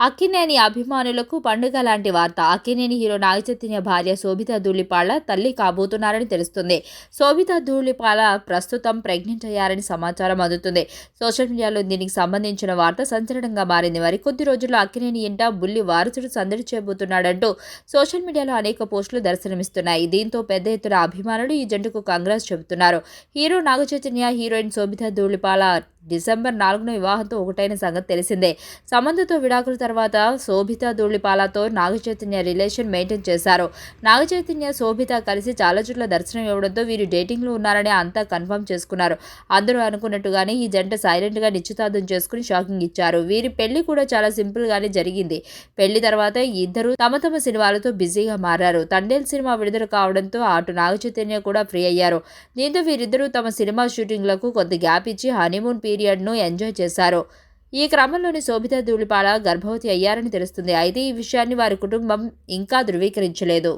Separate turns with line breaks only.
అక్కినేని అభిమానులకు పండుగ లాంటి వార్త. అక్కినేని హీరో నాగచైతన్య భార్య శోభిత ధూళిపాళ తల్లి కాబోతున్నారని తెలుస్తుంది. శోభిత ధూళిపాళ ప్రస్తుతం ప్రెగ్నెంట్ అయ్యారని సమాచారం అందుతుంది. సోషల్ మీడియాలో దీనికి సంబంధించిన వార్త సంచలనంగా మారింది. మరికొద్ది రోజుల్లో అక్కినేని ఇంట బుల్లి వారసుడు సందడి చేయబోతున్నాడంటూ సోషల్ మీడియాలో అనేక పోస్టులు దర్శనమిస్తున్నాయి. దీంతో పెద్ద ఎత్తున అభిమానులు ఈ జంటకు కాంగ్రెస్ చెబుతున్నారు. Hero Naga Chaitanya heroine Sobhita Dhulipala December నాలుగున వివాహంతో ఒకటైన సంగతి తెలిసిందే. సమంతతో విడాకుల తర్వాత శోభిత ధూళిపాలతో నాగచైతన్య రిలేషన్ మెయింటైన్ చేశారు. నాగచైతన్య శోభిత కలిసి చాలా చోట్ల దర్శనం ఇవ్వడంతో వీరు డేటింగ్లో ఉన్నారని అంతా కన్ఫర్మ్ చేసుకున్నారు. అందరూ అనుకున్నట్టుగానే ఈ జంట సైలెంట్గా నిశ్చితార్థం చేసుకుని షాకింగ్ ఇచ్చారు. వీరి పెళ్ళి కూడా చాలా సింపుల్గానే జరిగింది. పెళ్ళి తర్వాత ఇద్దరు తమ తమ సినిమాలతో బిజీగా మారారు. తండేల్ సినిమా విడుదల కావడంతో అటు నాగచైతన్య కూడా ఫ్రీ అయ్యారు. దీంతో వీరిద్దరూ తమ సినిమా షూటింగ్లకు కొంత గ్యాప్ ఇచ్చి హనీమూన్ పీరియడ్ను ఎంజాయ్ చేశారు. ఈ క్రమంలోనే శోభిత ధూళిపాల గర్భవతి అయ్యారని తెలుస్తుంది. అయితే ఈ విషయాన్ని వారి కుటుంబం ఇంకా ధృవీకరించలేదు.